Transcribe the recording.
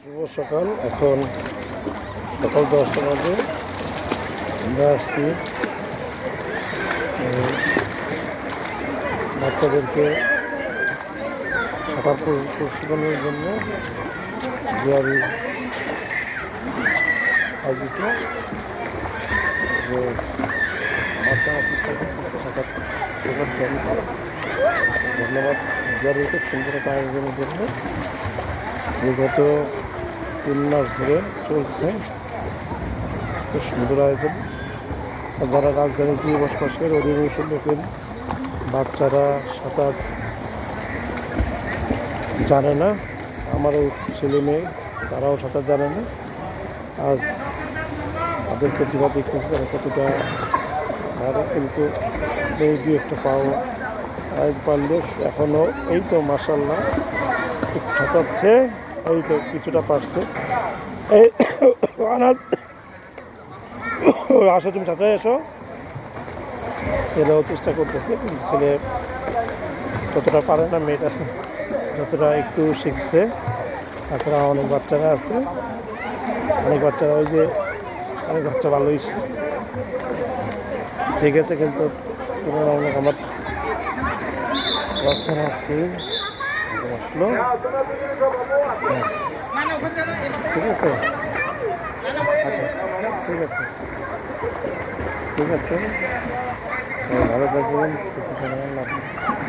শুভ সকাল। এখন সকাল দশটা বাজে। আমরা আসছি বাচ্চাদেরকে সাঁতার প্র- প্রশিক্ষণের জন্য আয়োজিত। যে বাচ্চা অফিস থেকে সাঁতার শেখার জন্য। ধন্যবাদ জিয়ারিকে সুন্দর আয়োজনের জন্য। বিগত তিন মাস ধরে চলছে। খুব সুন্দর আয়োজন। যারা রাজধানীতে বসবাসের অধিকাংশ লোকের বাচ্চারা সাঁতার জানে না। আমারও ছেলে মেয়ে, তারাও সাঁতার জানে না। আজ তাদের প্রতিভা দেখতেছি তারা কতটা পারে কিন্তু এই দু একটা পাও আজ পারলে এখনও এই তো মাসাল্লাহ খুব সাঁতারছে এই তো কিছুটা পারছে। এই আনাজ আসো তুমি সাথে এসো। ছেলেও চেষ্টা করতেছে ছেলে যতটা পারে না, মেয়েটা যতটা একটু শিখছে। তাছাড়া অনেক বাচ্চারা আছে। অনেক বাচ্চারা ওই যে, অনেক বাচ্চা ভালোই ঠিক আছে কিন্তু আমার বাচ্চারা আজকে হ্যাঁ। ঠিক আছে আচ্ছা ঠিক আছে ঠিক আছে ভালো থাকবেন সুস্থ থাকবেন।